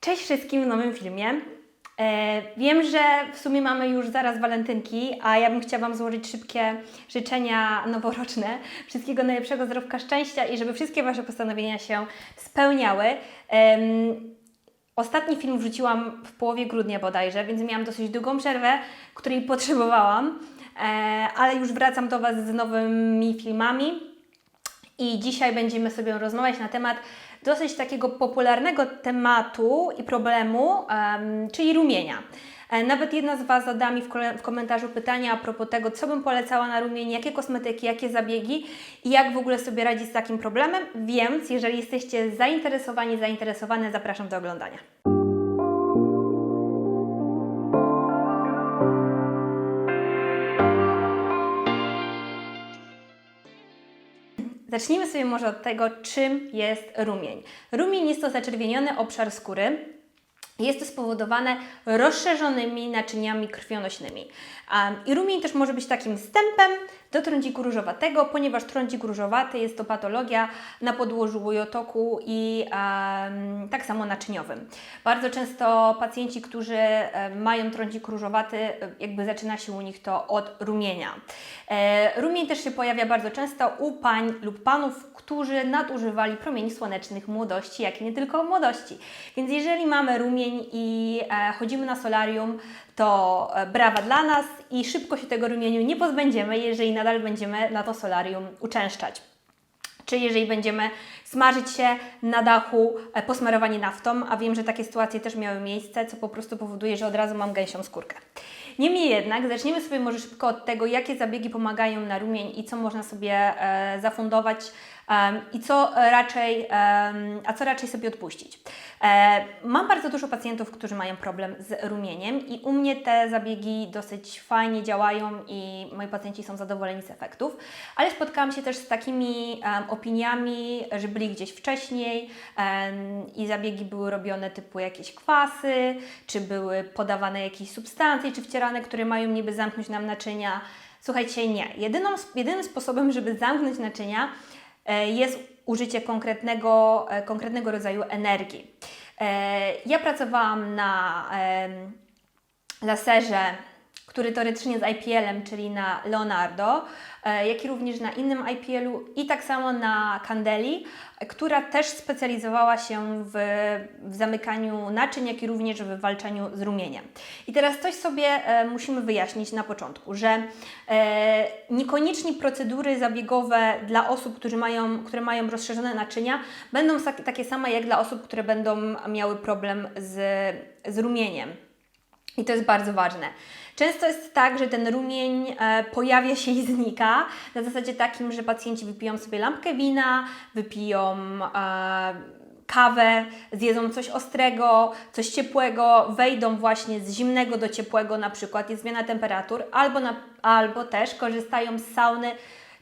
Cześć wszystkim w nowym filmie. E, wiem, że w sumie mamy już zaraz walentynki, a ja bym chciała Wam złożyć szybkie życzenia noworoczne. Wszystkiego najlepszego, zdrowka, szczęścia i żeby wszystkie Wasze postanowienia się spełniały. Em, Ostatni film wrzuciłam w połowie grudnia bodajże, więc miałam dosyć długą przerwę, której potrzebowałam, e, ale już wracam do Was z nowymi filmami. I dzisiaj będziemy sobie rozmawiać na temat dosyć takiego popularnego tematu i problemu, em, czyli rumienia. E, Nawet jedna z Was zada mi w komentarzu pytania a propos tego, co bym polecała na rumienie, jakie kosmetyki, jakie zabiegi i jak w ogóle sobie radzić z takim problemem. Więc jeżeli jesteście zainteresowani, zainteresowane, zapraszam do oglądania. Zacznijmy sobie może od tego, czym jest rumień. Rumień jest to zaczerwieniony obszar skóry. Jest to spowodowane rozszerzonymi naczyniami krwionośnymi. I rumień też może być takim wstępem do trądziku różowatego, ponieważ trądzik różowaty jest to patologia na podłożu łojotoku i tak samo naczyniowym. Bardzo często pacjenci, którzy mają trądzik różowaty, jakby zaczyna się u nich to od rumienia. E, rumień też się pojawia bardzo często u pań lub panów, którzy nadużywali promieni słonecznych młodości, jak i nie tylko młodości. Więc jeżeli mamy rumień i e, chodzimy na solarium, to e, brawa dla nas i szybko się tego rumieniu nie pozbędziemy, jeżeli nadal będziemy na to solarium uczęszczać. Czy jeżeli będziemy smażyć się na dachu e, posmarowani naftą, a wiem, że takie sytuacje też miały miejsce, co po prostu powoduje, że od razu mam gęsią skórkę. Niemniej jednak zaczniemy sobie może szybko od tego, jakie zabiegi pomagają na rumień i co można sobie e, zafundować i co raczej, a co raczej sobie odpuścić. E, mam bardzo dużo pacjentów, którzy mają problem z rumieniem i u mnie te zabiegi dosyć fajnie działają i moi pacjenci są zadowoleni z efektów, ale spotkałam się też z takimi opiniami, że byli gdzieś wcześniej i zabiegi były robione typu jakieś kwasy, czy były podawane jakieś substancje, czy wcierane, które mają niby zamknąć nam naczynia. Słuchajcie, nie. Jedyną, jedynym sposobem, żeby zamknąć naczynia, jest użycie konkretnego, e, konkretnego rodzaju energii. E, Ja pracowałam na laserze, który teoretycznie jest IPL-em, czyli na Leonardo, e, jak i również na innym IPL-u i tak samo na Candeli, która też specjalizowała się w, w zamykaniu naczyń, jak i również w walczeniu z rumieniem. I teraz coś sobie e, musimy wyjaśnić na początku, że e, niekoniecznie procedury zabiegowe dla osób, którzy mają, które mają rozszerzone naczynia, będą takie same jak dla osób, które będą miały problem z, z rumieniem. I to jest bardzo ważne. Często jest tak, że ten rumień e, pojawia się i znika na zasadzie takim, że pacjenci wypiją sobie lampkę wina, wypiją e, kawę, zjedzą coś ostrego, coś ciepłego, wejdą właśnie z zimnego do ciepłego, na przykład jest zmiana temperatur, albo, na, albo też korzystają z sauny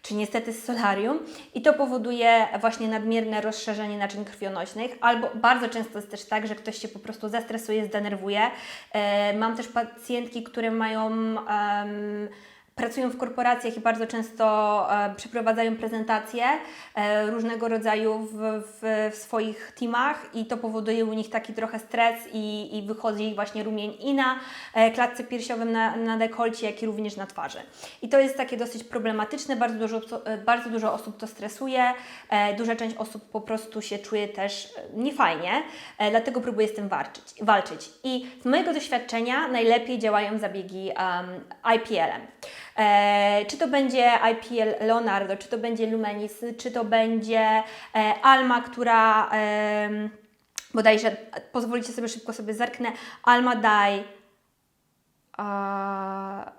czy niestety z solarium i to powoduje właśnie nadmierne rozszerzenie naczyń krwionośnych, albo bardzo często jest też tak, że ktoś się po prostu zestresuje, zdenerwuje. E, mam też pacjentki, które mają em, pracują w korporacjach i bardzo często e, przeprowadzają prezentacje e, różnego rodzaju w, w, w swoich teamach i to powoduje u nich taki trochę stres i, i wychodzi właśnie rumień i na e, klatce piersiowym, na, na dekolcie, jak i również na twarzy. I to jest takie dosyć problematyczne, bardzo dużo, bardzo dużo osób to stresuje, duża część osób po prostu się czuje też niefajnie, dlatego próbuje z tym walczyć. walczyć. I z mojego doświadczenia najlepiej działają zabiegi um, IPL-em. E, czy to będzie IPL Leonardo, czy to będzie Lumenis, czy to będzie e, Alma, która bodajże, pozwolicie sobie szybko sobie zerknę, Alma a,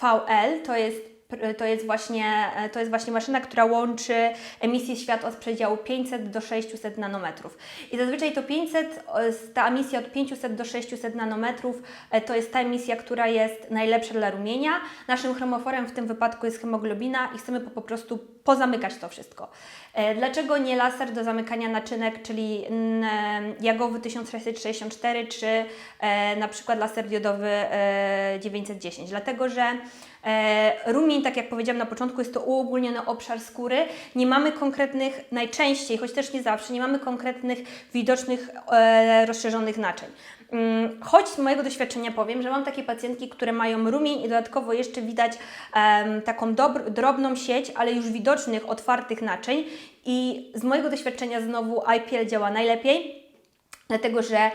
VL to jest to jest, właśnie, to jest właśnie maszyna, która łączy emisję światła z przedziału 500 do 600 nanometrów. I zazwyczaj to 500, e, ta emisja od 500 do 600 nanometrów e, to jest ta emisja, która jest najlepsza dla rumienia. Naszym chromoforem w tym wypadku jest hemoglobina i chcemy po, prostu pozamykać to wszystko. E, Dlaczego nie laser do zamykania naczynek, czyli e, jagowy 1664 czy e, na przykład laser diodowy e, 910? Dlatego, że E, rumień, tak jak powiedziałam na początku, jest to uogólniony obszar skóry. Nie mamy konkretnych, najczęściej, choć też nie zawsze, nie mamy konkretnych, widocznych, e, rozszerzonych naczyń. Mm, Choć z mojego doświadczenia powiem, że mam takie pacjentki, które mają rumień i dodatkowo jeszcze widać em, taką drobną sieć, ale już widocznych, otwartych naczyń. I z mojego doświadczenia znowu IPL działa najlepiej, dlatego że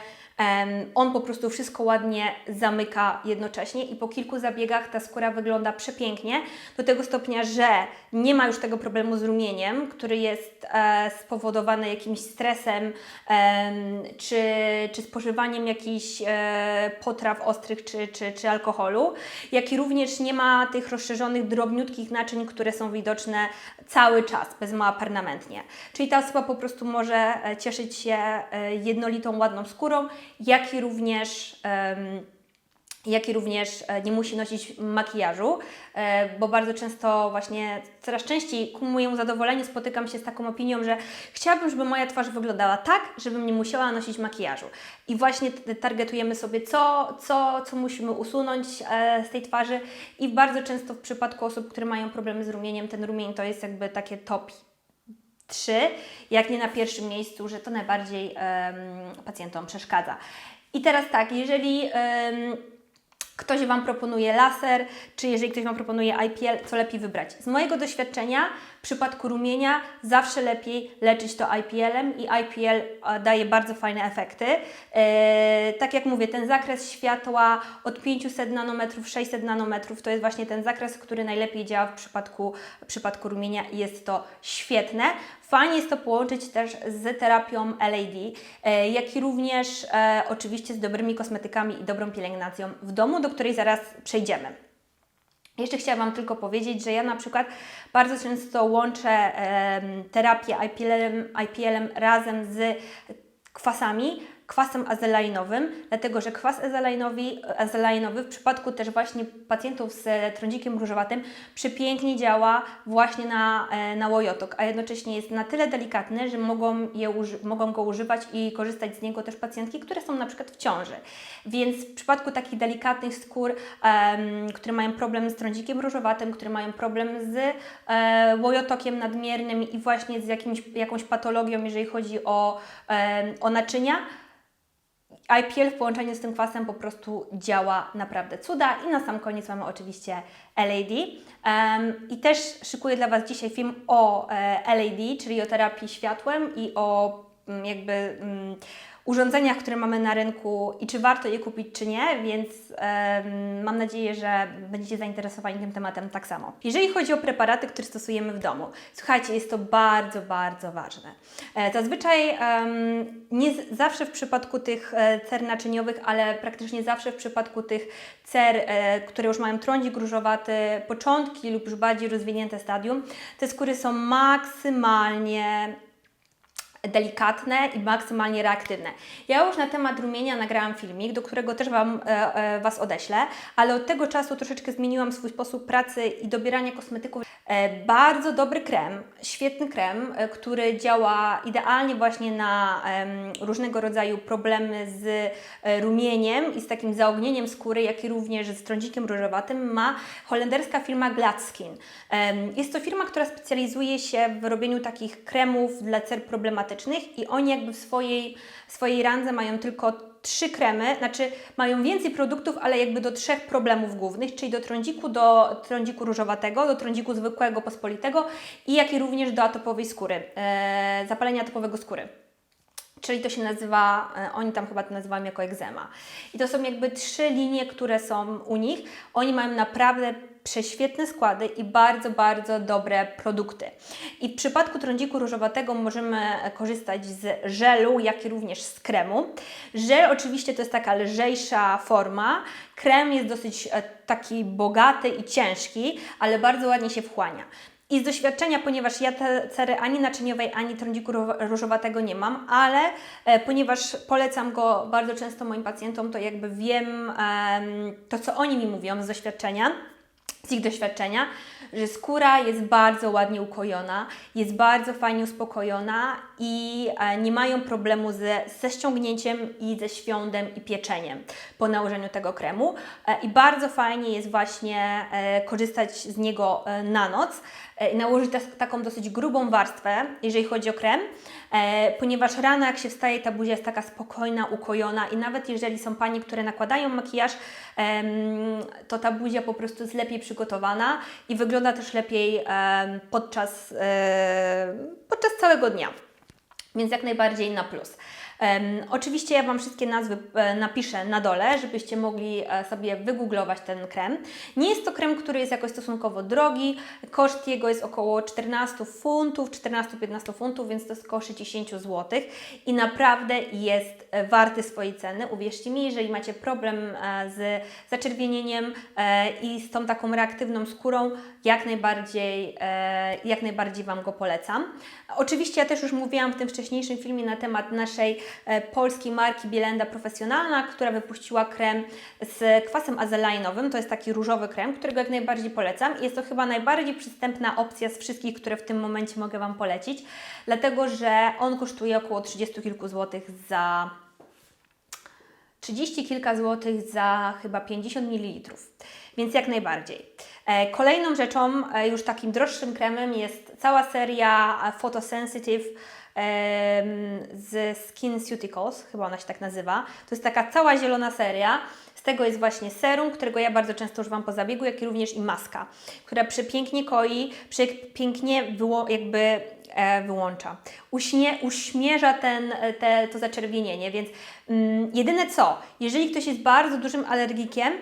on po prostu wszystko ładnie zamyka jednocześnie i po kilku zabiegach ta skóra wygląda przepięknie, do tego stopnia, że nie ma już tego problemu z rumieniem, który jest e, spowodowany jakimś stresem em, czy, czy spożywaniem jakichś e, potraw ostrych czy, czy, czy alkoholu, jak i również nie ma tych rozszerzonych, drobniutkich naczyń, które są widoczne cały czas, bez mała permanentnie. Czyli ta osoba po prostu może e, cieszyć się jednolitą, ładną skórą, jak i również em, jak i również e, nie musi nosić makijażu, e, bo bardzo często właśnie, coraz częściej ku mojemu zadowoleniu spotykam się z taką opinią, że chciałabym, żeby moja twarz wyglądała tak, żebym nie musiała nosić makijażu. I właśnie targetujemy sobie, co, co, co musimy usunąć e, z tej twarzy i bardzo często w przypadku osób, które mają problemy z rumieniem, ten rumień to jest jakby takie top trzy, jak nie na pierwszym miejscu, że to najbardziej em, pacjentom przeszkadza. I teraz tak, jeżeli em, ktoś Wam proponuje laser, czy jeżeli ktoś Wam proponuje IPL, co lepiej wybrać? Z mojego doświadczenia w przypadku rumienia zawsze lepiej leczyć to IPL-em i IPL e, daje bardzo fajne efekty. E, tak jak mówię, ten zakres światła od 500 nanometrów, 600 nanometrów to jest właśnie ten zakres, który najlepiej działa w przypadku, w przypadku rumienia i jest to świetne. Fajnie jest to połączyć też z terapią LAD, e, jak i również oczywiście z dobrymi kosmetykami i dobrą pielęgnacją w domu, do której zaraz przejdziemy. Jeszcze chciałam Wam tylko powiedzieć, że ja na przykład bardzo często łączę em, terapię IPL-em, IPL-em razem z kwasami, kwasem azelainowym, dlatego że kwas azelainowy, w przypadku też właśnie pacjentów z trądzikiem różowatym przepięknie działa właśnie na, e, na łojotok, a jednocześnie jest na tyle delikatny, że mogą, je mogą go używać i korzystać z niego też pacjentki, które są na przykład w ciąży. Więc w przypadku takich delikatnych skór, em, które mają problem z trądzikiem różowatym, które mają problem z e, łojotokiem nadmiernym i właśnie z jakimś, jakąś patologią, jeżeli chodzi o, em, o naczynia, IPL w połączeniu z tym kwasem po prostu działa naprawdę cuda. I na sam koniec mamy oczywiście LAD. Em, I też szykuję dla Was dzisiaj film o e, LAD, czyli o terapii światłem i o mm, jakby mm, urządzeniach, które mamy na rynku i czy warto je kupić, czy nie, więc mam nadzieję, że będziecie zainteresowani tym tematem tak samo. Jeżeli chodzi o preparaty, które stosujemy w domu, słuchajcie, jest to bardzo, bardzo ważne. E, Zazwyczaj nie zawsze w przypadku tych e, cer naczyniowych, ale praktycznie zawsze w przypadku tych cer, e, które już mają trądzik różowaty, początki lub już bardziej rozwinięte stadium, te skóry są maksymalnie delikatne i maksymalnie reaktywne. Ja już na temat rumienia nagrałam filmik, do którego też Wam, e, e, Was odeślę, ale od tego czasu troszeczkę zmieniłam swój sposób pracy i dobierania kosmetyków. E, bardzo dobry krem, świetny krem, e, który działa idealnie właśnie na em, różnego rodzaju problemy z e, rumieniem i z takim zaognieniem skóry, jak i również z trądzikiem różowatym ma holenderska firma Gladskin. Em, Jest to firma, która specjalizuje się w robieniu takich kremów dla cer problematycznych i oni jakby w swojej, swojej randze mają tylko trzy kremy, znaczy mają więcej produktów, ale jakby do trzech problemów głównych, czyli do trądziku, do trądziku różowatego, do trądziku zwykłego, pospolitego i jak i również do atopowej skóry, e, zapalenia atopowego skóry. Czyli to się nazywa, e, oni tam chyba to nazywają jako egzema. I to są jakby trzy linie, które są u nich. Oni mają naprawdę prześwietne składy i bardzo, bardzo dobre produkty. I w przypadku trądziku różowatego możemy e, korzystać z żelu, jak i również z kremu. Żel oczywiście to jest taka lżejsza forma. Krem jest dosyć e, taki bogaty i ciężki, ale bardzo ładnie się wchłania. I z doświadczenia, ponieważ ja te cery ani naczyniowej, ani trądziku ró- różowatego nie mam, ale e, ponieważ polecam go bardzo często moim pacjentom, to jakby wiem em, to, co oni mi mówią z doświadczenia, z ich doświadczenia, że skóra jest bardzo ładnie ukojona, jest bardzo fajnie uspokojona i e, nie mają problemu ze, ze ściągnięciem i ze świądem i pieczeniem po nałożeniu tego kremu. E, I bardzo fajnie jest właśnie e, korzystać z niego na noc i nałożyć taką dosyć grubą warstwę, jeżeli chodzi o krem, ponieważ rano jak się wstaje, ta buzia jest taka spokojna, ukojona i nawet jeżeli są Panie, które nakładają makijaż, to ta buzia po prostu jest lepiej przygotowana i wygląda też lepiej podczas, podczas całego dnia. Więc jak najbardziej na plus. Oczywiście ja Wam wszystkie nazwy e, napiszę na dole, żebyście mogli e, sobie wygooglować ten krem. Nie jest to krem, który jest jakoś stosunkowo drogi. Koszt jego jest około 14 funtów, 14-15 funtów, więc to jest około 60 zł. I naprawdę jest e, warty swojej ceny. Uwierzcie mi, jeżeli macie problem z zaczerwienieniem i z tą taką reaktywną skórą, jak najbardziej, jak najbardziej Wam go polecam. Oczywiście ja też już mówiłam w tym wcześniejszym filmie na temat naszej polskiej marki Bielenda Profesjonalna, która wypuściła krem z kwasem azelainovym. To jest taki różowy krem, którego jak najbardziej polecam. Jest to chyba najbardziej przystępna opcja z wszystkich, które w tym momencie mogę Wam polecić, dlatego że on kosztuje około 30 kilku złotych za 30 kilka złotych za chyba 50 ml, więc jak najbardziej. E, Kolejną rzeczą, e, już takim droższym kremem jest cała seria e, Photosensitive z SkinCeuticals, chyba ona się tak nazywa. To jest taka cała zielona seria. Z tego jest właśnie serum, którego ja bardzo często używam po zabiegu, jak i również i maska, która przepięknie koi, przepięknie jakby e, wyłącza. Uśnie, uśmierza ten, te, to zaczerwienienie, więc mm, jedyne co, jeżeli ktoś jest bardzo dużym alergikiem,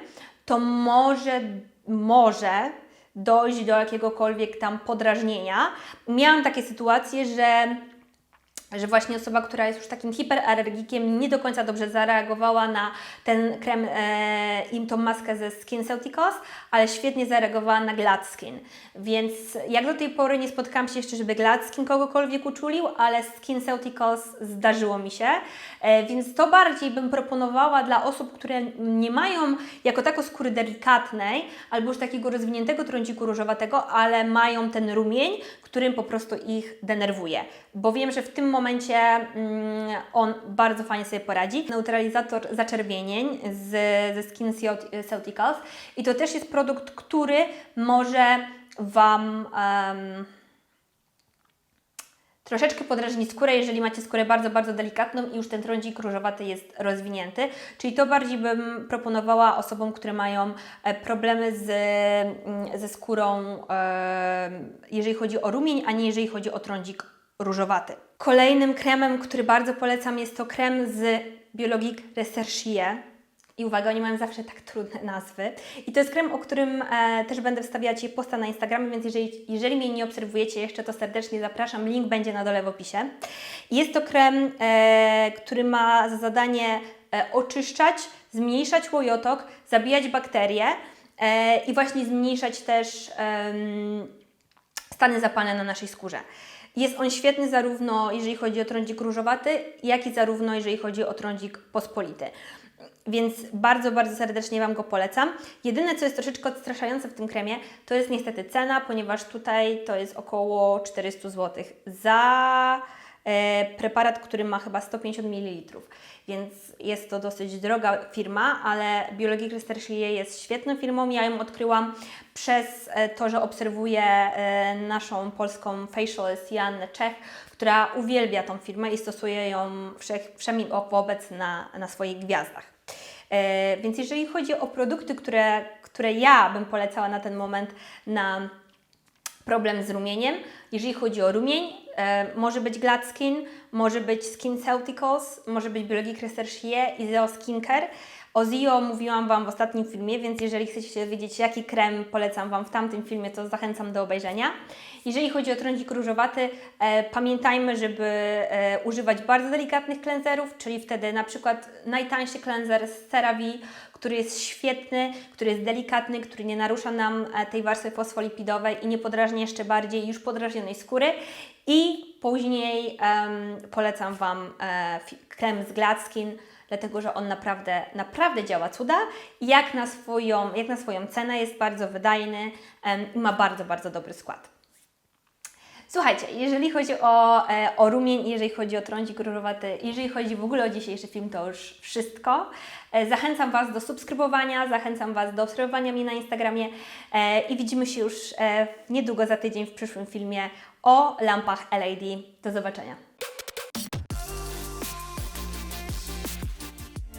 to może, może dojść do jakiegokolwiek tam podrażnienia. Miałam takie sytuacje, że że właśnie osoba, która jest już takim hiperalergikiem, nie do końca dobrze zareagowała na ten krem e, i tą maskę ze SkinCeuticals, ale świetnie zareagowała na Glad Skin. Więc jak do tej pory nie spotkałam się jeszcze, żeby Glad Skin kogokolwiek uczulił, ale SkinCeuticals zdarzyło mi się. E, więc to bardziej bym proponowała dla osób, które nie mają jako tako skóry delikatnej albo już takiego rozwiniętego trądziku różowatego, ale mają ten rumień, którym po prostu ich denerwuje. Bo wiem, że w tym momencie mm, on bardzo fajnie sobie poradzi. Neutralizator zaczerwienień z, ze SkinCeuticals i to też jest produkt, który może Wam... em, troszeczkę podrażni skórę, jeżeli macie skórę bardzo, bardzo delikatną i już ten trądzik różowaty jest rozwinięty. Czyli to bardziej bym proponowała osobom, które mają e, problemy z, mm, ze skórą, e, jeżeli chodzi o rumień, a nie jeżeli chodzi o trądzik różowaty. Kolejnym kremem, który bardzo polecam jest to krem z Biologique Recherche. I uwaga, oni mają zawsze tak trudne nazwy. I to jest krem, o którym e, też będę wstawiać posta na Instagramie, więc jeżeli, jeżeli mnie nie obserwujecie jeszcze, to serdecznie zapraszam. Link będzie na dole w opisie. Jest to krem, e, który ma za zadanie e, oczyszczać, zmniejszać łojotok, zabijać bakterie e, i właśnie zmniejszać też em, stany zapalne na naszej skórze. Jest on świetny zarówno jeżeli chodzi o trądzik różowaty, jak i zarówno jeżeli chodzi o trądzik pospolity. Więc bardzo, bardzo serdecznie Wam go polecam. Jedyne, co jest troszeczkę odstraszające w tym kremie, to jest niestety cena, ponieważ tutaj to jest około 400 zł za preparat, który ma chyba 150 ml. Więc jest to dosyć droga firma, ale Biologique Recherche jest świetną firmą. Ja ją odkryłam przez e, to, że obserwuję e, naszą polską facialist Joannę Czech, która uwielbia tą firmę i stosuje ją wszemi wobec na, na swoich gwiazdach. E, więc jeżeli chodzi o produkty, które, które ja bym polecała na ten moment na problem z rumieniem, jeżeli chodzi o rumień, e, może być Glad Skin, może być SkinCeuticals, może być Biologique Recherche i Zeo Skincare. O Zio mówiłam Wam w ostatnim filmie, więc jeżeli chcecie się dowiedzieć, jaki krem polecam Wam w tamtym filmie, to zachęcam do obejrzenia. Jeżeli chodzi o trądzik różowaty, e, pamiętajmy, żeby e, używać bardzo delikatnych cleanserów, czyli wtedy na przykład najtańszy cleanser z CeraVe, który jest świetny, który jest delikatny, który nie narusza nam e, tej warstwy fosfolipidowej i nie podrażnia jeszcze bardziej już podrażnionej skóry. I później polecam Wam e, krem z Glad Skin, dlatego że on naprawdę, naprawdę działa cuda. Jak na swoją, jak na swoją cenę jest bardzo wydajny i ma bardzo, bardzo dobry skład. Słuchajcie, jeżeli chodzi o, e, o rumień, jeżeli chodzi o trądzik różowaty, jeżeli chodzi w ogóle o dzisiejszy film, to już wszystko. E, zachęcam Was do subskrybowania, zachęcam Was do obserwowania mnie na Instagramie e, i widzimy się już niedługo za tydzień w przyszłym filmie o lampach LED. Do zobaczenia.